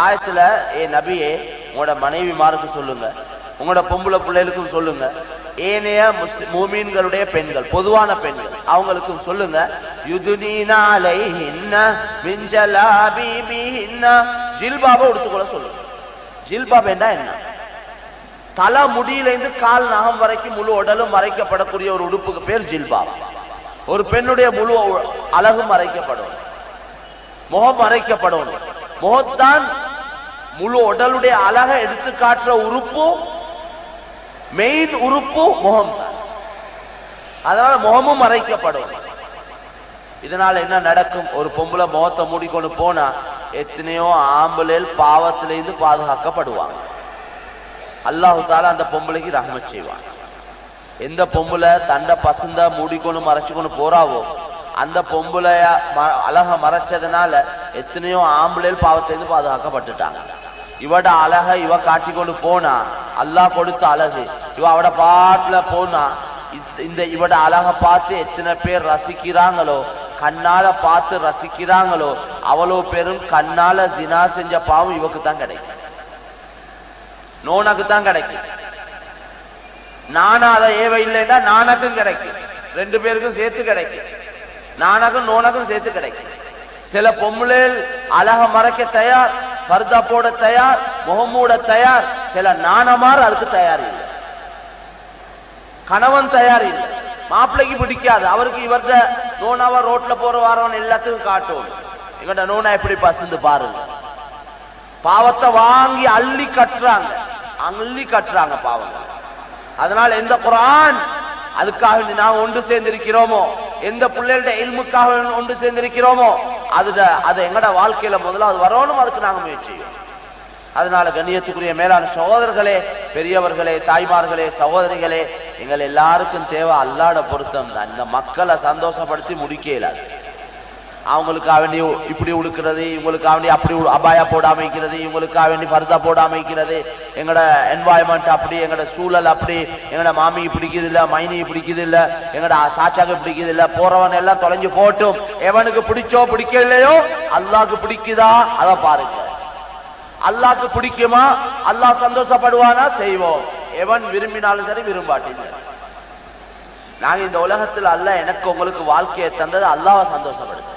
ஆயத்துல ஏ நபியே உங்களோட மனைவிமாருக்கு சொல்லுங்க. உங்களோட பொம்பளை பிள்ளைகளுக்கும் சொல்லுங்க. ஏனைய மூமீன்களுடைய பெண்கள் பொதுவான பெண்கள் அவங்களுக்கும் சொல்லுங்க. யுதுனீனா அலைஹின்ன மின் ஜலாபிபிஹின்ன ஜில்பாபை உடுத்துக்கொள்ள சொல்லுங்க. ஜில்பாப் என்ன என்ன? தலை முடியிலேருந்து கால் நகம் வரைக்கும் முழு உடலும் மறைக்கப்படக்கூடிய ஒரு உடுப்புக்கு பேர் ஜில்பாப் ஒரு பெண்ணுடைய முழு அழகும் மறைக்கப்படும். முகம் மறைக்கப்படணும் முகத்தான் முழு உடலுடைய அழகை எடுத்து காட்டுற உறுப்பு மெயின் உறுப்பு முகம் தான். அதனால முகமும் மறைக்கப்படும். இதனால என்ன நடக்கும்? ஒரு பொம்பளை முகத்தை மூடிக்கொண்டு போனா எத்தனையோ ஆம்புலேல் பாவத்திலிருந்து பாதுகாக்கப்படுவாங்க. அல்லாஹு தாலா அந்த பொம்பளைக்கு ரகம செய்வான். எந்த பொம்பளை தண்டை பசுந்த மூடிக்கொண்டு மறைச்சுக்கொண்டு போறாவோ அந்த பொம்பளைய ம- அழக மறைச்சதுனால எத்தனையோ ஆம்பளையில் பாவத்திலிருந்து பாதுகாக்கப்பட்டுட்டாங்க. இவட அழக இவ காட்டிக்கொண்டு போனா அல்லாஹ் கொடுத்த அழகு. இவ அவட பாட்டுல போனா இந்த- இவட அழக பார்த்து எத்தனை பேர் ரசிக்கிறாங்களோ கண்ணால பார்த்து ரசிக்கிறாங்களோ அவ்வளவு பேரும் கண்ணால ஜினா செஞ்ச பாவம் இவக்கு தான் கிடைக்கும். நோனக்கு தான் கிடைக்கும். நானா அதை ஏவ இல்லைன்னா நானக்கும் கிடைக்கும். ரெண்டு பேருக்கும் சேர்த்து கிடைக்கும். நானக்கும் நோனக்கும் சேர்த்து கிடைக்கும். சில பொம்பளைகள் அழக மறைக்க தயார். பர்தா போட தயார் முகமூட தயார் சில நாணமார் அதுக்கு தயார் இல்லை. கணவன் தயார் இல்லை. மாப்பிள்ளைக்கு பிடிக்காது. அவருக்கு இவர்த நோனாவா ரோட்ல போற வாரவன் எல்லாத்துக்கும் காட்டும். எங்கட நோனா எப்படி பசுந்து பாருங்க. பாவத்தை வாங்கி அள்ளி கட்டுறாங்க. அள்ளி கட்டுறாங்க பாவம் அதனால எந்த குரான் அதுக்காக நாம் ஒன்று சேர்ந்திருக்கிறோமோ? எந்த பிள்ளைகளோட இல்முக்காக ஒன்று சேர்ந்திருக்கிறோமோ? அதுட அது எங்கட வாழ்க்கையில முதல்ல அது வரணும் அதுக்கு நாங்க முயற்சி அதனால கண்ணியத்துக்குரிய மேலான சகோதரர்களே பெரியவர்களே தாய்மார்களே சகோதரிகளே எங்கள் எல்லாருக்கும் தேவை அல்லாட பொருத்தம் தான். இந்த மக்களை சந்தோஷப்படுத்தி முடிக்க இயலாது அவங்களுக்காக வேண்டி இப்படி உடுக்கிறது இவங்களுக்காக வேண்டி அப்படி உ- அபாயா போட அமைக்கிறது இவங்களுக்காக வேண்டி ஃபர்தா போட அமைக்கிறது எங்களோட என்வாயன்மெண்ட் அப்படி எங்களோட சூழல் அப்படி எங்களோட மாமியை பிடிக்குது இல்ல மைனி பிடிக்குது இல்லை எங்களோட சாச்சாக்கு பிடிக்குது இல்லை போறவன் எல்லாம் தொலைஞ்சு போட்டும். எவனுக்கு பிடிச்சோ பிடிக்கலையோ அல்லாஹ்க்கு பிடிக்குதா? அதை பாருங்க. அல்லாக்கு பிடிக்குமா? அல்லாஹ் சந்தோஷப்படுவானா? செய்வோம். எவன் விரும்பினாலும் சரி விரும்பாட்டி நாங்க இந்த உலகத்துல அல்ல எனக்கு உங்களுக்கு வாழ்க்கையை தந்தது அல்லாவை சந்தோஷப்படுது.